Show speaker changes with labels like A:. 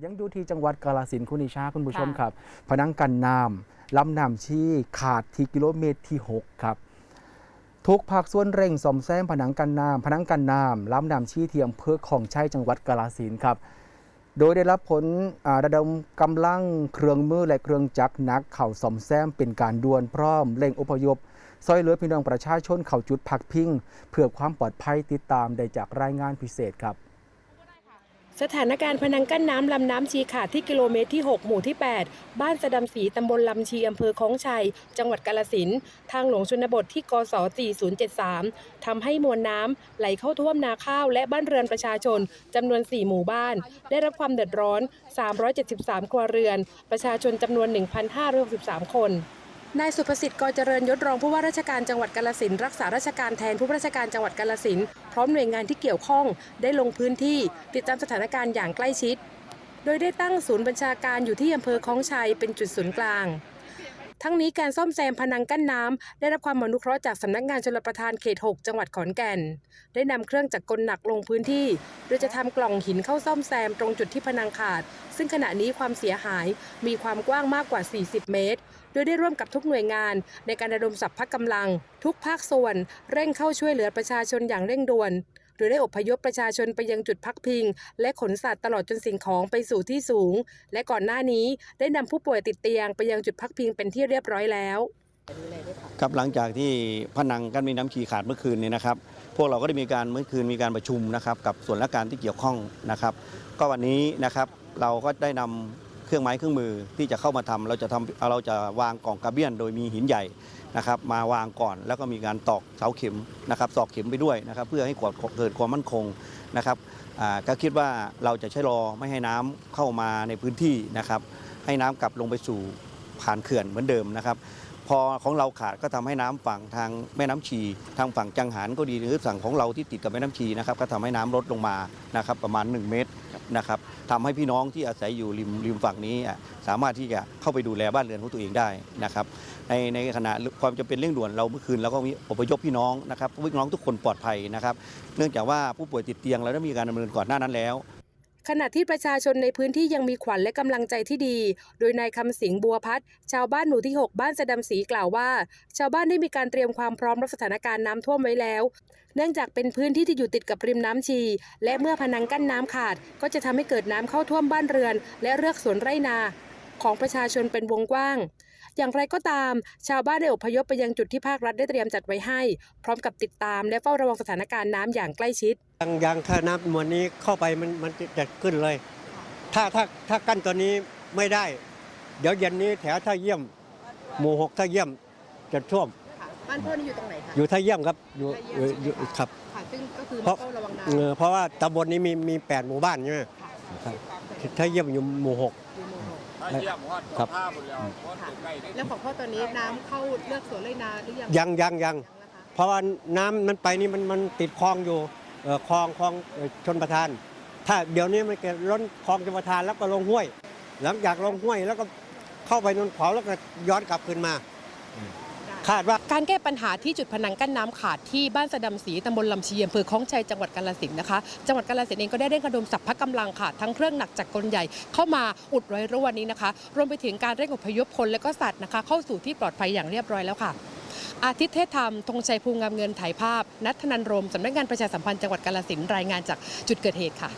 A: อยู่ที่จังหวัดกาฬสินธุ์คุณนิชาคุณผู้ชม
B: ค่ะ
A: ครับ พนังกันน้ำลำน้ำชีขาดที่กิโลเมตรที่ 6 ครับ ทุกภาคส่วนเร่งซ่อมแซมผนังกันน้ำพนังกันน้ำลำน้ำชีที่อำเภอของชัยจังหวัดกาฬสินธุ์ครับ โดยได้รับผลอ่าระดมกำลังเครื่องมือและเครื่องจักรหนักเข่าซ่อมแซมเป็นการด่วนพร้อมเร่งอพยพซอยเหลือพี่น้องประชาชนเข่าจุดพักพิงเพื่อความปลอดภัยติดตามได้จากรายงานพิเศษครับ
B: สถานการณ์พนังกั้นน้ำลำน้ำชีขาดที่กิโลเมตรที่ 6 หมู่ที่ 8 บ้านสะดำศรีตำบลลำชีอำเภอคล้องชัย จังหวัดกาลสินทางหลวงชนบทที่กศ4073 ทำให้มวลน้ำไหลเข้าท่วมนาข้าวและบ้านเรือนประชาชนจำนวน 4 หมู่บ้าน ได้รับความเดือดร้อน 373 ครัวเรือน ประชาชนจำนวน 1,563 คน นายสุภสิทธิ์กอเจริญยศรองผู้ว่าราชการจังหวัดกาลสินรักษาราชการแทนผู้ราชการจังหวัดกาลสินพร้อมหน่วยงานที่เกี่ยวข้องได้ลงพื้นที่ ติดตามสถานการณ์อย่างใกล้ชิด โดยได้ตั้งศูนย์บัญชาการอยู่ที่อำเภอคลองชัยเป็นจุดศูนย์กลาง ทั้งนี้การซ่อมแซมพนังกั้นน้ำได้รับความอนุเคราะห์จากสำนักงานชลประทานเขต 6 จังหวัดขอนแก่น ได้นำเครื่องจักรกลหนักลงพื้นที่ โดยจะทำกล่องหินเข้าซ่อมแซมตรงจุดที่พนังขาด ซึ่งขณะนี้ความเสียหายมีความกว้างมากกว่า 40 เมตร โดยได้ร่วมกับทุกหน่วยงาน ในการระดมสัพพะกำลัง ทุกภาคส่วน เร่งเข้าช่วยเหลือประชาชนอย่างเร่งด่วน โดยได้อพยพประชาชนไปยังจุดพักพิง และขนสัตว์ตลอดจนสิ่งของไปสู่ที่สูง และก่อนหน้านี้ได้นำผู้ป่วยติดเตียงไปยังจุดพักพิงเป็นที่เรียบร้อยแล้ว
C: ครับหลังจากที่ผนังกั้นมีน้ำชีขาดเมื่อคืนนี้นะครับ พวกเราก็ได้มีการเมื่อคืนมีการประชุมนะครับ กับส่วนราชการที่เกี่ยวข้องนะครับ ก็วันนี้นะครับเราก็ได้นำ เครื่องไม้เครื่องมือที่จะเข้ามาทำเราจะทำเราจะวางกล่องกระเบี้ยน โดยมีหินใหญ่นะครับมาวางก่อนแล้วก็มีการตอกเสาเข็มนะครับตอกเข็มไปด้วยนะครับเพื่อให้เกิดความมั่นคงนะครับอ่าก็คิดว่าเราจะใช้รอไม่ให้น้ำเข้ามาในพื้นที่นะครับให้น้ำกลับลงไปสู่ผ่านเขื่อนเหมือนเดิมนะครับ พอของเราขาดก็ทำให้น้ำฝั่งทางแม่น้ำชี ทางฝั่งจังหารก็ดีหรือฝั่งของเราที่ติดกับแม่น้ำชีนะครับก็ทำให้น้ำลดลงมานะครับประมาณ 1 เมตรนะครับทำให้พี่น้องที่อาศัยอยู่ริมริมฝั่งนี้ สามารถที่จะเข้าไปดูแลบ้านเรือนของตัวเองได้นะครับในในขณะความจำเป็นเร่งด่วนเราเมื่อคืนเราก็มีอพยพพี่น้องนะครับพี่น้องทุกคนปลอดภัยนะครับ เนื่องจากว่าผู้ป่วยติดเตียงเราได้มีการดำเนินก่อนหน้านั้นแล้ว
B: ขณะที่ประชาชนในพื้นที่ยังมีขวัญและกำลังใจที่ดี โดยนายคำสิงห์บัวพัฒน์ชาวบ้านหมู่ที่ 6 บ้านสะดำศรีกล่าวว่า ชาวบ้านได้มีการเตรียมความพร้อมรับสถานการณ์น้ำท่วมไว้แล้ว เนื่องจากเป็นพื้นที่ที่อยู่ติดกับริมน้ำชี และเมื่อพนังกั้นน้ำขาด ก็จะทำให้เกิดน้ำเข้าท่วมบ้านเรือน และเรือกสวนไร่นา ของประชาชนเป็นวงกว้าง อย่างไรก็ตาม ชาวบ้านได้อพยพไปยังจุดที่ภาครัฐได้เตรียมจัดไว้ให้ พร้อมกับติดตามและเฝ้าระวังสถานการณ์น้ำอย่างใกล้ชิด
D: ยังยังถ้าน้ำมวลนี้เข้าไปมันมันจะขึ้นเลย ถ้าถ้าถ้ากั้นตัวนี้ไม่ได้ เดี๋ยวเย็นนี้แถวท่าเยี่ยม หมู่หกท่าเยี่ยมจะท่วม
B: บ้านพ่อนี่อยู่ตรงไหนคะ
D: อยู่ท่าเยี่ยมครับอยู่
B: ท่าเยี่ยม
D: อยู่อยู่ครับ
B: ค่ะซึ่งก็คือ
D: เพราะ
B: เฝ้าระวังน้
D: เออเพราะว่าตำบลนี้มีมีแปดหมู่บ้านใช่ไหมครับท่าเยี่ยมอยู่หมู่หกำ
E: ถ้าเยี่ยมฮอด
D: ครับ
E: ผ้าหมดแล้วฮอดอยู่ใกล้นี่
B: แล้วของพ่อตอนนี้น้ำเข้าเลือกสวนไรนาหรือยัง
D: ยังยังยังเพราะว่าน้ำมันไปนี่มันมันติดคลองอยู่เอ่อคลองคลองเอ่อชนประทาน ถ้าเดี๋ยวนี้มันเกิดล้นคลองชนประทานแล้วก็ลงห้วย หลังจากลงห้วยแล้วก็เข้าไปนนเขาแล้วก็ย้อนกลับคืนมา คาดว่า
B: การแก้ปัญหาที่จุดพนังกั้นน้ำขาดที่บ้านสะดำศรีตำบลลำชีอำเภอคลองชัยจังหวัดกาฬสินนะคะ จังหวัดกาฬสินเองก็ได้เร่งระดมสัพพะกำลังค่ะทั้งเครื่องหนักจากกลใหญ่เข้ามาอุดรอยรั่วนี้นะคะ รวมไปถึงการเร่งอพยพคนและก็สัตว์นะคะ เข้าสู่ที่ปลอดภัยอย่างเรียบร้อยแล้วค่ะอาทิตย์เทศธรรมธงชัยภูงามเงินถ่ายภาพ นัทธนันรมสำนักงานประชาสัมพันธ์จังหวัดกาฬสินรายงานจากจุดเกิดเหตุค่ะ